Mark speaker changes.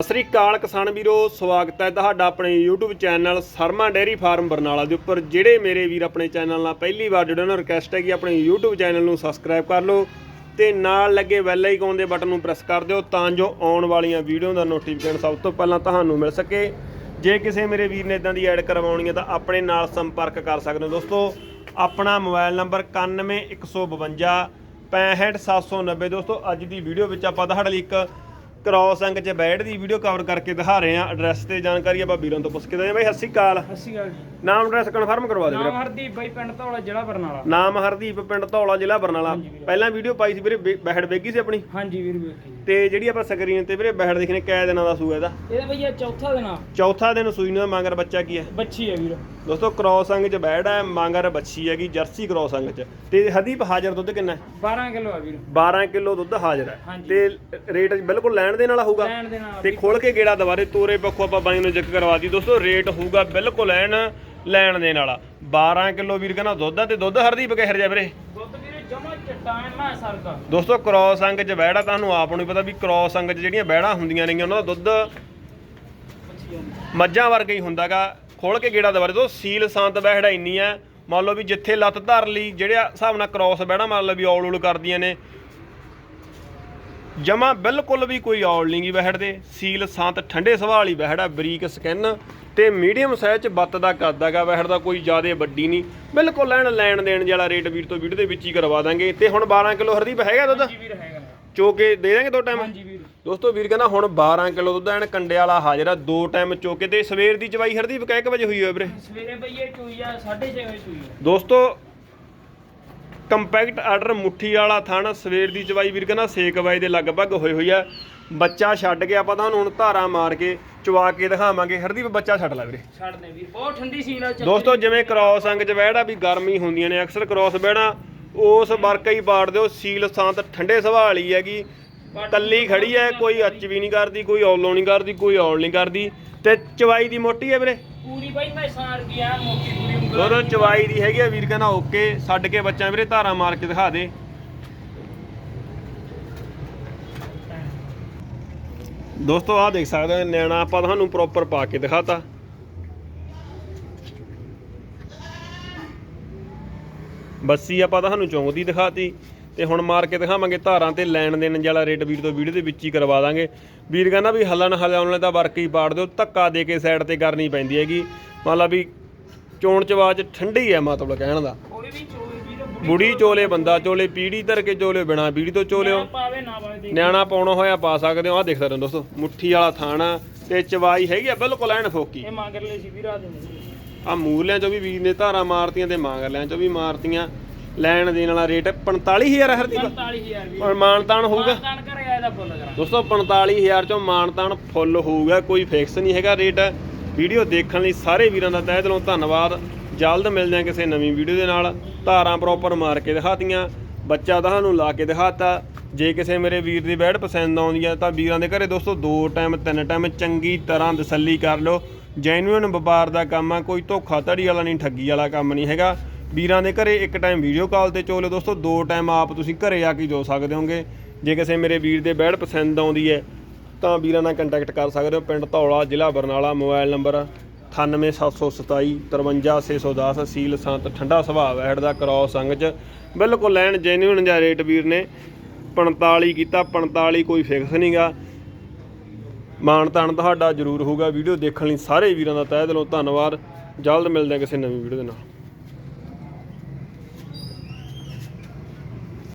Speaker 1: ਸਤਿ ਸ੍ਰੀ ਅਕਾਲ ਕਿਸਾਨ ਵੀਰੋ, ਸਵਾਗਤ ਹੈ ਤੁਹਾਡਾ ਆਪਣੇ YouTube channel Sharma dairy farm Barnala ਦੇ ਉੱਪਰ। ਜਿਹੜੇ ਮੇਰੇ ਵੀਰ ਆਪਣੇ ਚੈਨਲ ਨਾਲ ਪਹਿਲੀ ਵਾਰ ਜੁੜੇ ਉਹਨਾਂ ਨੂੰ ਰਿਕਵੈਸਟ ਹੈ ਕਿ ਆਪਣੇ YouTube ਚੈਨਲ ਨੂੰ ਸਬਸਕ੍ਰਾਈਬ ਕਰ ਲਓ ਤੇ ਨਾਲ ਲੱਗੇ ਬੈਲ ਆਈਕਨ ਦੇ ਬਟਨ ਨੂੰ ਪ੍ਰੈਸ ਕਰ ਦਿਓ ਤਾਂ ਜੋ ਆਉਣ ਵਾਲੀਆਂ ਵੀਡੀਓ ਦਾ ਨੋਟੀਫਿਕੇਸ਼ਨ ਸਭ ਤੋਂ ਪਹਿਲਾਂ ਤੁਹਾਨੂੰ ਮਿਲ ਸਕੇ। ਜੇ ਕਿਸੇ ਮੇਰੇ ਵੀਰ ਨੇ ਇਦਾਂ ਦੀ ਐਡ ਕਰਵਾਉਣੀ ਹੈ ਤਾਂ ਆਪਣੇ ਨਾਲ ਸੰਪਰਕ ਕਰ ਸਕਦੇ ਹੋ। ਦੋਸਤੋ, ਆਪਣਾ ਮੋਬਾਈਲ ਨੰਬਰ 91152 65790 ਦੋਸਤੋ, ਅੱਜ ਦੀ ਵੀਡੀਓ ਵਿੱਚ ਆਪਾਂ ਤੁਹਾਡੇ ਲਈ ਇੱਕ ਕ੍ਰੋਸ ਅੰਗ 'ਚ ਬੈਠ ਦੀ ਵੀਡੀਓ ਕਵਰ ਕਰਕੇ ਦਿਖਾ ਰਹੇ ਹਾਂ। ਐਡਰੈਸ ਤੇ ਜਾਣਕਾਰੀ ਆਪਾਂ ਵੀਰਾਂ ਤੋਂ ਪੁੱਛ ਕੇ ਦੇ ਬਾਈ ਸਤਿ ਸ਼੍ਰੀ ਅਕਾਲ।
Speaker 2: ਜੀ।
Speaker 1: ਨਾਮ ਐਡਰੈਸ ਕਨਫਰਮ ਕਰਵਾ ਦਿਓ ਵੀਰੇ।
Speaker 2: ਨਾਮ ਹਰਦੀਪ ਬਾਈ ਪਿੰਡ ਧੌਲਾ ਜ਼ਿਲ੍ਹਾ ਬਰਨਾਲਾ।
Speaker 1: ਨਾਮ ਹਰਦੀਪ ਪਿੰਡ ਧੌਲਾ ਜ਼ਿਲ੍ਹਾ ਬਰਨਾਲਾ। ਪਹਿਲਾਂ ਵੀਡੀਓ ਪਾਈ ਸੀ ਵੀਰੇ ਬੇ- ਬਹਿੜ ਵੇਗੀ ਸੀ ਆਪਣੀ?
Speaker 2: ਹਾਂਜੀ ਵੀਰ ਵੇਖੀ
Speaker 1: ਤੇ ਜਿਹੜੀ ਆਪਾਂ ਸਕਰੀਨ ਤੇ ਵੀਰੇ ਬਹਿੜ ਦੇਖਨੇ ਕੈ ਦਿਨਾਂ ਦਾ ਸੂਆ ਇਹਦਾ?
Speaker 2: ਇਹਦਾ ਭਈਆ ਚੌਥਾ ਦਿਨ ਆ।
Speaker 1: ਚੌਥਾ ਦਿਨ ਸੂਈ ਨੂੰ ਦਾ ਮੰਗਰ ਬੱਚਾ ਕੀ ਹੈ?
Speaker 2: ਬੱਚੀ ਹੈ ਵੀਰ।
Speaker 1: ਦੋਸਤੋ ਕ੍ਰੋਸ ਅੰਗ 'ਚ ਬੈੜ ਹੈ ਮੰਗਰ ਬੱਚੀ ਹੈਗੀ ਜਰਸੀ ਕ੍ਰੋਸ ਅੰਗ 'ਚ। ਤੇ ਹਦੀਪ ਹਾਜ਼ਰ ਦੁੱਧ ਕਿੰਨਾ ਹੈ?
Speaker 2: 12 ਕਿਲੋ ਆ ਵੀਰ।
Speaker 1: 12 ਕਿਲੋ ਦੁੱਧ ਹਾਜ਼ਰ ਹੈ।
Speaker 2: ਹਾਂਜੀ।
Speaker 1: ਤੇ ਰੇਟ ਬਿਲਕੁਲ ਲੈਣ ਦੇ ਨਾਲ ਹੋਊਗਾ
Speaker 2: ਲੈਣ ਦੇ ਨਾਲ
Speaker 1: ਤੇ ਖੋਲ ਕੇ ਗੇੜਾ ਦੁਬਾਰੇ ਤੋਰੇ ਪੱਖੋਂ ਆਪਾਂ ਬਾਈ ਨੂੰ ਜ਼ਿਕਰ ਕਰਵਾ ਦੀ ਦੋਸਤੋ ਰੇਟ ਹੋਊਗਾ ਬਿਲਕੁਲ ਐਨ ਲੈਣ ਦੇ ਨਾਲ। 12 ਕਿਲੋ ਵੀਰ ਕਹਿੰਦਾ ਦੁੱਧ ਆ ਤੇ ਦੁੱਧ ਹਰਦੀਪ ਕਹਿਰ ਜਾ ਵੀਰੇ।
Speaker 2: ਦੁੱਧ ਵੀਰੇ ਜਮਾ ਚਟਾਨ ਮੈਂ ਸਰਦਾ।
Speaker 1: ਦੋਸਤੋ ਕ੍ਰੋਸ ਅੰਗ 'ਚ ਬੈੜਾ ਤੁਹਾਨੂੰ ਆਪ ਨੂੰ ਪਤਾ ਵੀ ਕ੍ਰੋਸ ਅੰਗ 'ਚ ਜਿਹੜੀਆਂ ਬੈੜਾਂ ਹੁੰਦੀਆਂ ਨੇਗੀਆਂ ਉਹਨਾਂ ਦਾ ਦੁੱਧ ਮੱਝਾਂ ਵਰਗਾ ਹੀ ਹੁੰਦਾਗਾ। ਖੋਲ ਕੇ ਗੇੜਾ ਦੁਬਾਰੇ ਤੋਂ ਸੀਲ ਸੰਤ ਬਹਿੜਾ ਇੰਨੀ ਆ ਮੰਨ ਲਓ ਵੀ ਜਿੱਥੇ ਲੱਤ ਧਰ ਲਈ ਜਿਹੜੇ ਹਿਸਾਬ ਨਾਲ ਕ੍ਰੋਸ ਬਹਿੜਾ ਮੰਨ ਲਓ ਵੀ ਔਲ ਔਲ ਕਰਦੀਆਂ ਨੇ। ਜਮਾ ਬਿਲਕੁਲ ਵੀ ਕੋਈ ਔਲ ਨਹੀਂ ਗੀ ਬਹਿੜ ਦੇ ਸੀਲ ਸੰਤ ਠੰਡੇ ਸੁਭਾਅ ਵਾਲੀ ਬਹਿੜ ਆ ਬਰੀਕ ਸਕਿਨ। ਤੇ ਮੀਡੀਅਮ ਸਾਈਜ਼ ਚ ਬੱਤ ਦਾ ਕੱਦ ਹੈਗਾ ਬਹਿੜ ਦਾ ਕੋਈ ਜ਼ਿਆਦਾ ਵੱਡੀ ਨਹੀਂ। ਬਿਲਕੁਲ ਲੈਣ ਲੈਣ ਦੇਣ ਜਿਹੜਾ ਰੇਟ ਵੀਰ ਤੋਂ ਵੀਡੀਓ ਦੇ ਵਿੱਚ ਹੀ ਕਰਵਾ ਦਾਂਗੇ। ਤੇ ਹੁਣ 12 ਕਿਲੋ ਹਰਦੀਪ ਹੈਗਾ ਦੁੱਧ?
Speaker 2: ਜੀ ਵੀਰ ਹੈਗਾ।
Speaker 1: ਚੋ ਕੇ ਦੇ ਦਾਂਗੇ ਦੋ ਟਾਈਮ
Speaker 2: ਹਾਂਜੀ ਵੀਰ।
Speaker 1: ਦੋਸਤੋ ਵੀਰ ਕਹਿੰਦਾ ਹੁਣ 12 ਕਿਲੋ ਦੁੱਧ ਐਨ ਕੰਡੇ ਵਾਲਾ ਹਾਜ਼ਰ ਆ ਦੋ ਟਾਈਮ ਚੋਕੇ। ਤੇ ਸਵੇਰ ਦੀ ਚਵਾਈ ਹਰਦੀਪ ਕਹਿ ਕੇ ਵਜੇ ਹੋਈ ਹੋਏ ਵੀਰੇ?
Speaker 2: ਸਵੇਰੇ ਭਈਏ ਚੋਈ ਆ 6:30 ਵਜੇ ਚੋਈ ਆ।
Speaker 1: ਦੋਸਤੋ ਕੰਪੈਕਟ ਆਰਡਰ ਮੁੱਠੀ ਵਾਲਾ ਥਣ ਸਵੇਰ ਦੀ ਚਵਾਈ ਵੀਰ ਕਹਿੰਦਾ 6 ਵਜੇ ਦੇ ਲਗਭਗ ਹੋਈ ਹੋਈ ਆ। ਬੱਚਾ ਛੱਡ ਕੇ ਆਪਾਂ ਤੁਹਾਨੂੰ ਹੁਣ ਧਾਰਾ ਮਾਰ ਕੇ ਚਵਾ ਕੇ ਦਿਖਾਵਾਂਗੇ। ਹਰਦੀਪ ਬੱਚਾ ਛੱਡ ਲੈ ਵੀਰੇ।
Speaker 2: ਛੱਡ ਦੇ ਵੀਰ ਬਹੁਤ ਠੰਡੀ ਸੀਲ ਆ
Speaker 1: ਦੋਸਤੋ ਜਿਵੇਂ ਕ੍ਰੋਸ ਅੰਗ ਚ ਬਹਿੜਾ ਵੀ ਗਰਮੀ ਹੁੰਦੀਆਂ ਨੇ ਅਕਸਰ ਕ੍ਰੋਸ ਬਹਿਣਾ ਉਸ ਵਰਕਾ ਹੀ ਪਾੜ ਦਿਓ ਸੀਲ ਸਾਂਤ ਠੰਡੇ ਸੁਭਾਅ ਵਾਲੀ ਹੈਗੀ। ਕੱਲੀ ਖੜੀ ਹੈ ਕੋਈ ਅੱਚ ਵੀ ਨਹੀਂ ਕਰਦੀ ਕੋਈ ਔਲੋ ਨਹੀਂ ਕਰਦੀ ਕੋਈ ਔਲ ਨਹੀਂ ਕਰਦੀ। ਤੇ ਚਵਾਈ ਦੀ ਮੋਟੀ ਹੈ ਵੀਰੇ?
Speaker 2: ਪੂਰੀ ਬਾਈ ਮੈਂ ਸਾਰ ਗਿਆ ਮੋਟੀ
Speaker 1: ਦੋਨੋਂ ਚਵਾਈ ਦੀ ਹੈਗੀ ਆ, ਵੀਰ ਕਹਿੰਦਾ ਓਕੇ, ਛੱਡ ਕੇ ਬੱਚਾ ਵੀਰੇ ਧਾਰਾ ਮਾਰ ਕੇ ਦਿਖਾ ਦੇ। ਦੋਸਤੋ, ਆਹ ਦੇਖ ਸਕਦੇ ਹੋ, ਨਿਆਣਾ ਆਪਾਂ ਤੁਹਾਨੂੰ ਪ੍ਰੋਪਰ ਪਾ ਕੇ ਦਿਖਾਤਾ। ਬੱਸੀ ਆਪਾਂ ਤੁਹਾਨੂੰ ਚੌਂਕਦੀ ਦਿਖਾਤੀ, ਤੇ ਹੁਣ ਮਾਰ ਕੇ ਦਿਖਾਵਾਂਗੇ ਧਾਰਾਂ ਤੇ ਲੈਣ ਦੇਣ ਵਾਲਾ ਰੇਟ ਵੀਰ ਤੋਂ ਵੀਡੀਓ ਦੇ ਵਿੱਚ ਹੀ ਕਰਵਾ ਦਾਂਗੇ। ਵੀਰ ਕਹਿੰਦਾ ਵੀ ਹੱਲਣ ਹਲਾਉਣ ਵਾਲੇ ਤਾਂ ਵਰਕ ਹੀ ਪਾੜ ਦਿਓ, ਧੱਕਾ ਦੇ ਕੇ ਸਾਈਡ ਤੇ ਕਰਨੀ ਪੈਂਦੀ ਹੈਗੀ। ਮੰਨ ਲਾ ਵੀ ਚੋਣ ਚਵਾਜ ਠੰਡੀ ਹੈ ਮਤਲਬ ਕਹਿਣ ਦਾ।
Speaker 2: ਕੋਈ ਵੀ
Speaker 1: ਬੁੜੀ ਚੋਲੇ ਬੰਦਾ ਚੋਲੇ ਪੀੜੀ ਧਰ ਕੇ ਚੋਲੇ ਬਿਨਾ ਪੀੜੀ ਤੋਂ ਚੋਲਿਓ।
Speaker 2: ਨਾ ਪਾਵੇ ਨਾ ਪਾਵੇ ਦੇਖ।
Speaker 1: ਨਿਆਣਾ ਪਾਉਣਾ ਹੋਇਆ ਪਾ ਸਕਦੇ ਹੋ। ਆਹ ਦੇਖ ਸਕਦੇ ਹੋ ਦੋਸਤੋ ਮੁੱਠੀ ਵਾਲਾ ਥਾਣਾ ਤੇ ਚਵਾਈ ਹੈਗੀ ਆ ਬਿਲਕੁਲ ਐਨ ਫੋਕੀ।
Speaker 2: ਇਹ ਮੰਗ ਲੈ ਸੀ ਵੀਰ ਆ ਦੇ
Speaker 1: ਆ ਮੂਰਲਿਆਂ ਚੋਂ ਵੀ ਵੀਰ ਨੇ ਧਾਰਾਂ ਮਾਰਤੀਆਂ ਤੇ ਮਾਂਗਲਿਆਂ ਚੋਂ ਵੀ ਮਾਰਤੀਆਂ। ਲੈਣ ਦੇਣ ਵਾਲਾ ਰੇਟ 45000 ਹਰਦੀਪ।
Speaker 2: 45000 ਵੀਰ
Speaker 1: ਔਰ ਮਾਨਤਾਨ ਹੋਊਗਾ।
Speaker 2: ਮਾਨਤਾਨ ਘਰੇ ਆਇਆ ਦਾ ਫੁੱਲ ਕਰਾਂ।
Speaker 1: ਦੋਸਤੋ 45000 ਚੋਂ ਮਾਨਤਾਨ ਫੁੱਲ ਹੋਊਗਾ ਕੋਈ ਫਿਕਸ ਨਹੀਂ ਹੈਗਾ ਰੇਟ। ਵੀਡੀਓ ਦੇਖਣ ਲਈ ਸਾਰੇ ਵੀਰਾਂ ਦਾ ਤਹਿ ਦਿਲੋਂ ਧੰਨਵਾਦ। ਜਲਦ ਮਿਲਦੇ ਹਾਂ ਕਿਸੇ ਨਵੀਂ ਵੀਡੀਓ ਦੇ ਨਾਲ। ਧਾਰਾਂ ਪ੍ਰੋਪਰ ਮਾਰ ਕੇ ਦਿਖਾਤੀਆਂ। ਬੱਚਾ ਤੁਹਾਨੂੰ ਲਾ ਕੇ ਦਿਖਾਤਾ। ਜੇ ਕਿਸੇ ਮੇਰੇ ਵੀਰ ਦੀ ਬੈਡ ਪਸੰਦ ਆਉਂਦੀ ਹੈ ਤਾਂ ਵੀਰਾਂ ਦੇ ਘਰੇ ਦੋਸਤੋ ਦੋ ਟਾਈਮ, ਤਿੰਨ ਟਾਈਮ ਚੰਗੀ ਤਰ੍ਹਾਂ ਤਸੱਲੀ ਕਰ ਲਓ। ਜੈਨੂਇਨ ਵਪਾਰ ਦਾ ਕੰਮ ਆ, ਕੋਈ ਧੋਖਾ ਧੜੀ ਵਾਲਾ ਨਹੀਂ, ਠੱਗੀ ਵਾਲਾ ਕੰਮ ਨਹੀਂ ਹੈਗਾ। ਵੀਰਾਂ ਦੇ ਘਰੇ ਇੱਕ ਟਾਈਮ ਵੀਡੀਓ ਕਾਲ ਤੇ ਚੋਲੋ ਦੋਸਤੋ। ਦੋ ਟਾਈਮ ਆਪ ਤੁਸੀਂ ਘਰੇ ਆ ਕੇ ਜੋ ਸਕਦੇ ਹੋਗੇ। ਜੇ ਕਿਸੇ ਮੇਰੇ ਵੀਰ ਦੇ ਬੈਡ ਪਸੰਦ ਆਉਂਦੀ ਹੈ ਤਾਂ ਵੀਰਾਂ ਨਾਲ ਕੰਟੈਕਟ ਕਰ ਸਕਦੇ ਹੋ। ਪਿੰਡ ਧੌਲਾ, ਜ਼ਿਲ੍ਹਾ ਬਰਨਾਲਾ, ਮੋਬਾਈਲ ਨੰਬਰ 98727 53610 ਸੀਲ ਸੰਤ ਠੰਡਾ ਸੁਭਾਅ ਹੈਡ ਦਾ ਕ੍ਰੋਸ ਸੰਗ ਚ। ਬਿਲਕੁਲ ਲੈਣ ਜੈਨੂਇਨ ਜਾਂ ਰੇਟ ਵੀਰ ਨੇ। 45 ਕੀਤਾ 45 ਕੋਈ ਫਿਕਸ ਨਹੀਂਗਾ ਮਾਣ ਤਾਣ ਤੁਹਾਡਾ ਜ਼ਰੂਰ ਹੋਊਗਾ। ਵੀਡੀਓ ਦੇਖਣ ਲਈ ਸਾਰੇ ਵੀਰਾਂ ਦਾ ਤਹਿ ਦਿਲੋਂ ਧੰਨਵਾਦ। ਜਲਦ ਮਿਲਦੇ ਹਾਂ ਕਿਸੇ ਨਵੀਂ ਵੀਡੀਓ ਦੇ ਨਾਲ।